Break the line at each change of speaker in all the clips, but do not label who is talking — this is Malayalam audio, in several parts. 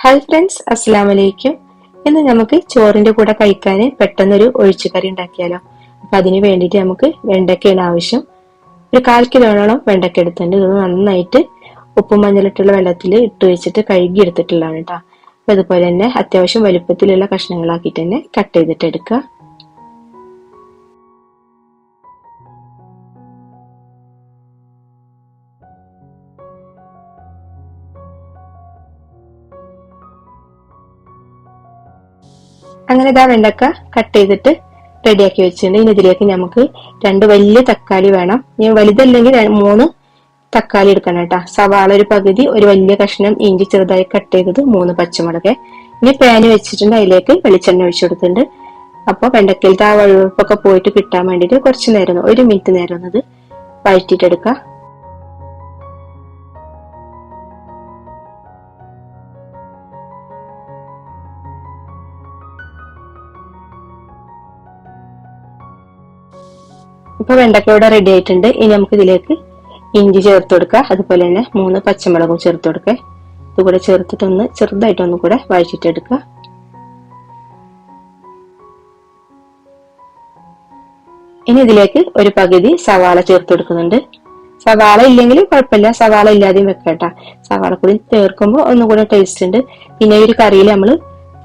ഹായ് ഫ്രണ്ട്സ് അസ്സാം വലൈക്കും ഇന്ന് നമുക്ക് ചോറിന്റെ കൂടെ കഴിക്കാൻ പെട്ടെന്നൊരു ഒഴിച്ചുകറി ഉണ്ടാക്കിയാലോ. അപ്പൊ അതിന് വേണ്ടിയിട്ട് നമുക്ക് വെണ്ടക്കയാണ് ആവശ്യം. ഒരു കാൽ കിലോയോളം വെണ്ടക്ക എടുത്തിട്ടുണ്ട്. ഇത് നന്നായിട്ട് ഉപ്പും മഞ്ഞളിട്ടുള്ള വെള്ളത്തിൽ ഇട്ട് വെച്ചിട്ട് കഴുകി എടുത്തിട്ടുള്ളതാണ് കേട്ടോ അപ്പൊ അതുപോലെ തന്നെ അത്യാവശ്യം വലുപ്പത്തിലുള്ള കഷ്ണങ്ങളാക്കിയിട്ട് തന്നെ കട്ട് ചെയ്തിട്ട് എടുക്കുക. അങ്ങനെ ഇതാ വെണ്ടക്ക കട്ട് ചെയ്തിട്ട് റെഡിയാക്കി വെച്ചിട്ടുണ്ട്. ഇനി ഇതിലേക്ക് നമുക്ക് രണ്ട് വലിയ തക്കാളി വേണം. ഇനി വലുതല്ലെങ്കിൽ മൂന്ന് തക്കാളി എടുക്കണം കേട്ടോ. സവാള ഒരു പകുതി ഒരു വലിയ കഷ്ണം ഇഞ്ചി ചെറുതായി കട്ട് ചെയ്തത് മൂന്ന് പച്ചമുളക്. ഇനി പാന് വെച്ചിട്ടുണ്ട് അതിലേക്ക് വെളിച്ചെണ്ണ ഒഴിച്ചു കൊടുത്തിട്ടുണ്ട്. അപ്പോൾ വെണ്ടക്കയിലത്തെ ആ വഴുവപ്പൊക്കെ പോയിട്ട് കിട്ടാൻ വേണ്ടിയിട്ട് കുറച്ച് നേരം ഒരു മിനിറ്റ് നേരം ഒന്നത് വഴറ്റിയിട്ടെടുക്കുക ഇപ്പൊ വെണ്ടക്ക ഇവിടെ റെഡി ആയിട്ടുണ്ട്. ഇനി നമുക്ക് ഇതിലേക്ക് ഇഞ്ചി ചേർത്ത് കൊടുക്കുക. അതുപോലെ തന്നെ മൂന്ന് പച്ചമുളകും ചേർത്ത് കൊടുക്കുക. ഇതുകൂടെ ചേർത്തിട്ടൊന്ന് ചെറുതായിട്ട് ഒന്നും കൂടെ വഴറ്റിട്ടെടുക്കുക. ഇനി ഇതിലേക്ക് ഒരു പകുതി സവാള ചേർത്ത് കൊടുക്കുന്നുണ്ട്. സവാള ഇല്ലെങ്കിൽ കുഴപ്പമില്ല. സവാള ഇല്ലാതെയും വെക്കട്ടെ. സവാള കൂടി ചേർക്കുമ്പോൾ ഒന്നുകൂടെ ടേസ്റ്റ് ഉണ്ട്. പിന്നെ ഒരു കറിയിൽ നമ്മൾ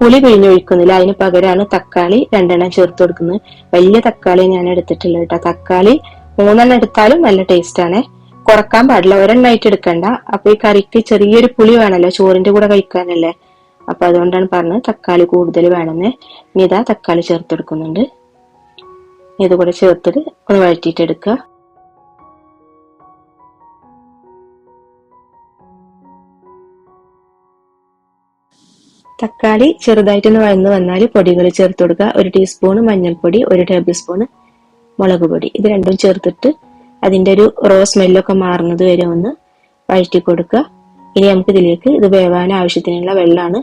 പുളി പിഴിഞ്ഞൊഴിക്കുന്നില്ല. അതിന് പകരമാണ് തക്കാളി രണ്ടെണ്ണം ചേർത്ത് കൊടുക്കുന്നത്. വലിയ തക്കാളി ഞാൻ എടുത്തിട്ടില്ല കേട്ടോ. തക്കാളി മൂന്നെണ്ണം എടുത്താലും നല്ല ടേസ്റ്റ് ആണ്. കുറയ്ക്കാൻ പാടില്ല. ഒരെണ്ണമായിട്ട് എടുക്കണ്ട. അപ്പൊ ഈ കറിക്ക് ചെറിയൊരു പുളി വേണമല്ലോ ചോറിന്റെ കൂടെ കഴിക്കാനല്ലേ. അപ്പൊ അതുകൊണ്ടാണ് പറഞ്ഞത് തക്കാളി കൂടുതൽ വേണമെന്ന്. ഇനി ഇതാ തക്കാളി ചേർത്ത് കൊടുക്കുന്നുണ്ട്. ഇത് കൂടെ ചേർത്തിട്ട് ഒന്ന് വഴറ്റിയിട്ട് തക്കാളി ചെറുതായിട്ടൊന്ന് വഴന്ന് വന്നാൽ പൊടികൾ ചേർത്ത് കൊടുക്കുക. ഒരു ടീസ്പൂൺ മഞ്ഞൾപ്പൊടി ഒരു ടേബിൾ സ്പൂൺ മുളക് പൊടി. ഇത് രണ്ടും ചേർത്തിട്ട് അതിന്റെ ഒരു റോ സ്മെല്ലൊക്കെ മാറുന്നത് വരെ ഒന്ന് വഴറ്റി കൊടുക്കുക. ഇനി നമുക്ക് ഇതിലേക്ക് ഇത് വേവാൻ ആവശ്യത്തിനുള്ള വെള്ളമാണ്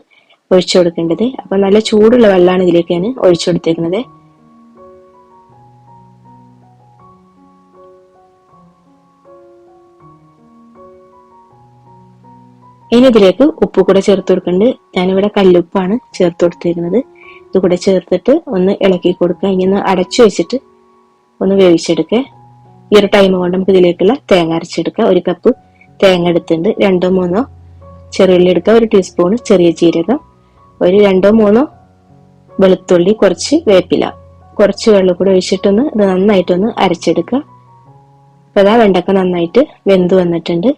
ഒഴിച്ചു കൊടുക്കേണ്ടത്. അപ്പൊ നല്ല ചൂടുള്ള വെള്ളമാണ് ഇതിലേക്ക് ഞാൻ ഒഴിച്ചു കൊടുത്തേക്കുന്നത്. ഇനി ഇതിലേക്ക് ഉപ്പ് കൂടെ ചേർത്ത് കൊടുക്കുന്നുണ്ട് ഞാനിവിടെ കല്ലുപ്പാണ് ചേർത്ത് കൊടുത്തിരിക്കുന്നത് ഇത് കൂടെ ചേർത്തിട്ട് ഒന്ന് ഇളക്കി കൊടുക്കുക. ഇനി ഒന്ന് അടച്ചു വെച്ചിട്ട് ഒന്ന് വേവിച്ചെടുക്കുക. ഈ ഒരു ടൈം കൊണ്ട് നമുക്ക് ഇതിലേക്കുള്ള തേങ്ങ അരച്ചെടുക്കുക. ഒരു കപ്പ് തേങ്ങ എടുത്തിട്ടുണ്ട്. രണ്ടോ മൂന്നോ ചെറുള്ളി എടുക്കുക. ഒരു ടീസ്പൂൺ ചെറിയ ജീരകം. ഒരു രണ്ടോ മൂന്നോ വെളുത്തുള്ളി കുറച്ച് വേപ്പില. കുറച്ച് വെള്ളം കൂടെ ഒഴിച്ചിട്ടൊന്ന് ഇത് നന്നായിട്ടൊന്ന് അരച്ചെടുക്കുക. അപ്പൊ അതാ വെണ്ടക്ക നന്നായിട്ട് വെന്ത് വന്നിട്ടുണ്ട്.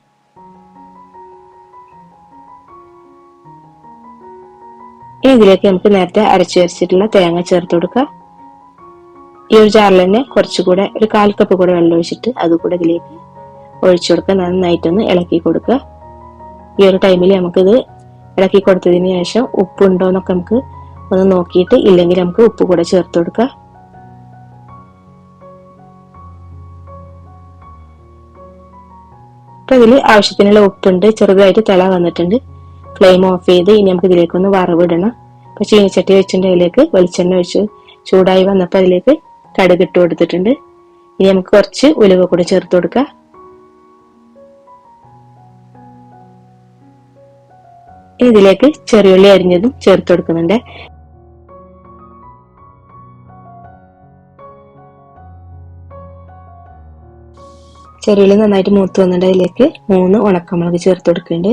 ഇനി ഇതിലേക്ക് നമുക്ക് നേരത്തെ അരച്ചു വെച്ചിട്ടുള്ള തേങ്ങ ചേർത്ത് കൊടുക്കുക. ഈ ഒരു ജാറിൽ തന്നെ കുറച്ചുകൂടെ ഒരു കാൽ കപ്പ് കൂടെ വെള്ളം ഒഴിച്ചിട്ട് അതുകൂടെ ഇതിലേക്ക് ഒഴിച്ചു കൊടുക്കുക. നന്നായിട്ടൊന്ന് ഇളക്കി കൊടുക്കുക. ഈ ഒരു ടൈമിൽ നമുക്കിത് ഇളക്കി കൊടുത്തതിന് ശേഷം ഉപ്പുണ്ടോ എന്നൊക്കെ നമുക്ക് ഒന്ന് നോക്കിയിട്ട് ഇല്ലെങ്കിൽ നമുക്ക് ഉപ്പ് കൂടെ ചേർത്ത് കൊടുക്കുക. അപ്പൊ ഇതിൽ ആവശ്യത്തിനുള്ള ഉപ്പുണ്ട്. ചെറുതായിട്ട് തിള വന്നിട്ടുണ്ട്. ഫ്ലെയിം ഓഫ് ചെയ്ത് ഇനി നമുക്ക് ഇതിലേക്ക് ഒന്ന് വറവിടണം. അപ്പൊ ചീനിച്ചട്ടി വെച്ചിട്ട് അതിലേക്ക് വെളിച്ചെണ്ണ ഒഴിച്ച് ചൂടായി വന്നപ്പോൾ അതിലേക്ക് കടുക് ഇട്ട് കൊടുത്തിട്ടുണ്ട്. ഇനി നമുക്ക് കുറച്ച് ഉലുവ കൂടി ചേർത്ത് കൊടുക്കാം. ഇതിലേക്ക് ചെറിയുള്ളി അരിഞ്ഞതും ചേർത്ത് കൊടുക്കുന്നുണ്ട്. ചെറിയുള്ളി നന്നായിട്ട് മൂത്ത് വന്നിട്ട് അതിലേക്ക് മൂന്ന് ഉണക്കമുളക് ചേർത്ത് കൊടുക്കുന്നുണ്ട്.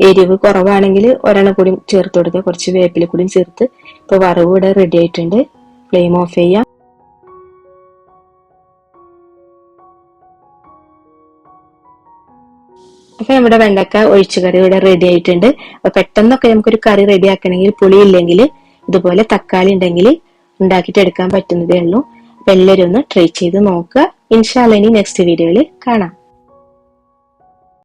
എരിവ് കുറവാണെങ്കിൽ ഒരെണ്ണം കൂടി ചേർത്ത് കൊടുക്കുക. കുറച്ച് വേപ്പില കൂടിയും ചേർത്ത് ഇപ്പൊ വറവ് ഇവിടെ റെഡി ആയിട്ടുണ്ട്. ഫ്ലെയിം ഓഫ് ചെയ്യാം. അപ്പൊ നമ്മുടെ വെണ്ടക്ക ഒഴിച്ചു കറി ഇവിടെ റെഡി ആയിട്ടുണ്ട്. അപ്പൊ പെട്ടെന്നൊക്കെ നമുക്കൊരു കറി റെഡി ആക്കണമെങ്കിൽ പുളി ഇല്ലെങ്കിൽ ഇതുപോലെ തക്കാളി ഉണ്ടെങ്കിൽ ഉണ്ടാക്കിയിട്ട് എടുക്കാൻ പറ്റുന്നതേ ഉള്ളൂ. അപ്പൊ എല്ലാവരും ഒന്ന് ട്രൈ ചെയ്ത് നോക്കുക. ഇൻഷാല്ല ഇനി നെക്സ്റ്റ് വീഡിയോയിൽ കാണാം.